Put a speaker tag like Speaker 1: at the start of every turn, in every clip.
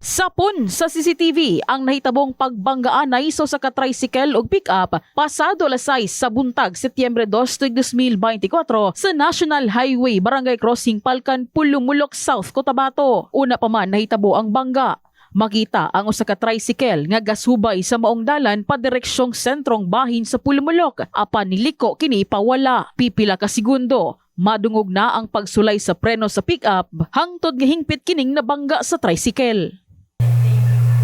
Speaker 1: Sapon sa CCTV ang nahitabong pagbanggaan na iso sa katricycle o pick-up pasado alas 6 sa buntag Setyembre 2, 2024 sa National Highway Barangay Crossing Palkan, Pulumulok South, Cotabato. Una pa man nahitabo ang bangga. Makita ang usa ka tricycle nga gasubay sa maong dalan padireksyong sentrong bahin sa Pulumulok apan niliko kini pawala pipila ka segundo madungog na ang pagsulay sa preno sa pick-up hangtod nga hingpit kining nabangga sa tricycle.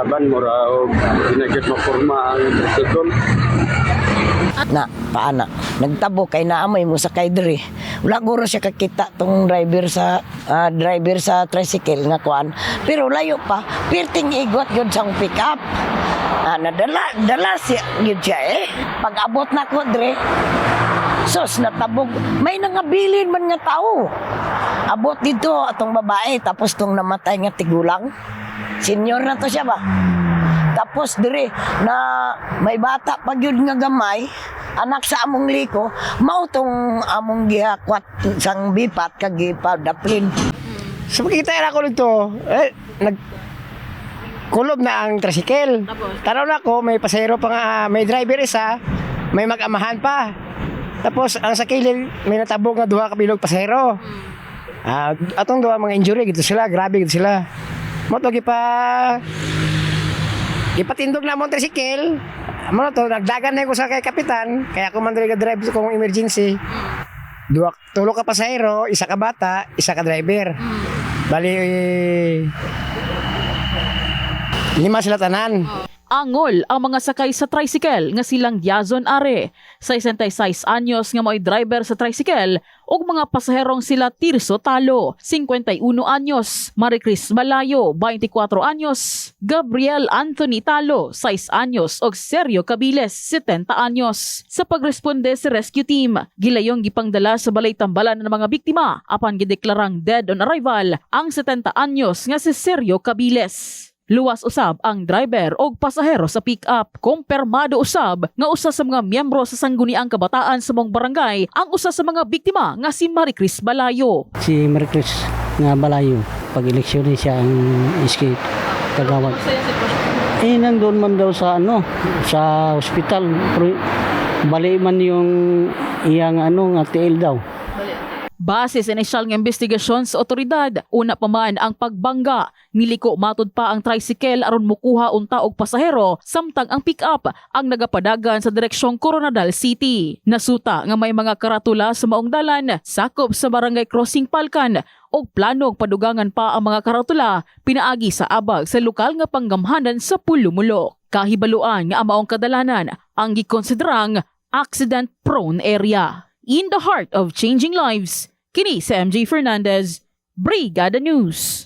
Speaker 2: mo ra o pinagit mo forma ang tricycle.
Speaker 3: na paana. Nagtabo kay naamoy mo sa kay diri. Wala guro siya kakita tong driver sa ah, driver sa tricycle nga kuan. Pero layo pa. Pirting igot gyud sang pick up ah, nadala dala siya gyud siya eh. Pag abot na ko diri sos natabog. May nangabilin man nga tao. Abot dito atong babae tapos tong namatay nga tigulang senior na to siya ba tapos dire na may bata pag yun nga gamay, anak sa among liko, mao tong among gihakwat sang bipat kag gipadaplin.
Speaker 4: So makita na ako nito, eh, nag kulob na ang tricycle. Tanaw na ako, may pasahero pa nga, may driver isa, may mag-amahan pa. Tapos ang sa kilid, may natabog nga duha ka bilog pasahero. Ah, atong duha mga injury gito sila, grabe gito sila. Mo to gipa Ipatindog na mo tricycle. Mo to nagdagan na ko sa kay kapitan, kaya ako man drive kung emergency. Duwa, tulo ka pasahero, isa ka bata, isa ka driver. Bali, lima sila tanan.
Speaker 1: Angol ang mga sakay sa tricycle nga silang Yazon Are, 66 anyos nga mo'y driver sa tricycle ug mga pasaherong sila Tirso Talo, 51 anyos, Maricris Malayo, 24 anyos, Gabriel Anthony Talo, 6 anyos ug Sergio Cabiles, 70 anyos. Sa pagresponde sa rescue team, gilayong gipangdala sa balay tambalan ng mga biktima apan gideklarang dead on arrival ang 70 anyos nga si Sergio Cabiles. Luwas usab ang driver o pasahero sa pick-up. Kumpirmado usab nga usa sa mga miyembro sa sangguniang kabataan sa mong barangay ang usa sa mga biktima nga si Maricris Balayo.
Speaker 5: si Maricruz nga balayo pag eleksyon siya ang iski kagawad eh nandun man daw sa ano sa ospital pero bali man yung iyang ano nga tiil daw
Speaker 1: Base sa inisyal nga investigasyon sa otoridad, una pa man ang pagbangga, niliko matud pa ang tricycle aron mukuha unta og pasahero samtang ang pick-up ang nagapadagan sa direksyong Coronadal City. Nasuta nga may mga karatula sa maong dalan, sakop sa barangay Crossing Palkan og planong padugangan pa ang mga karatula pinaagi sa abag sa lokal nga panggamhanan sa Pulumulok. Kahibaluan nga amaong kadalanan ang gikonsiderang accident-prone area. In the heart of changing lives, kini sa MJ Fernandez, Brigada News.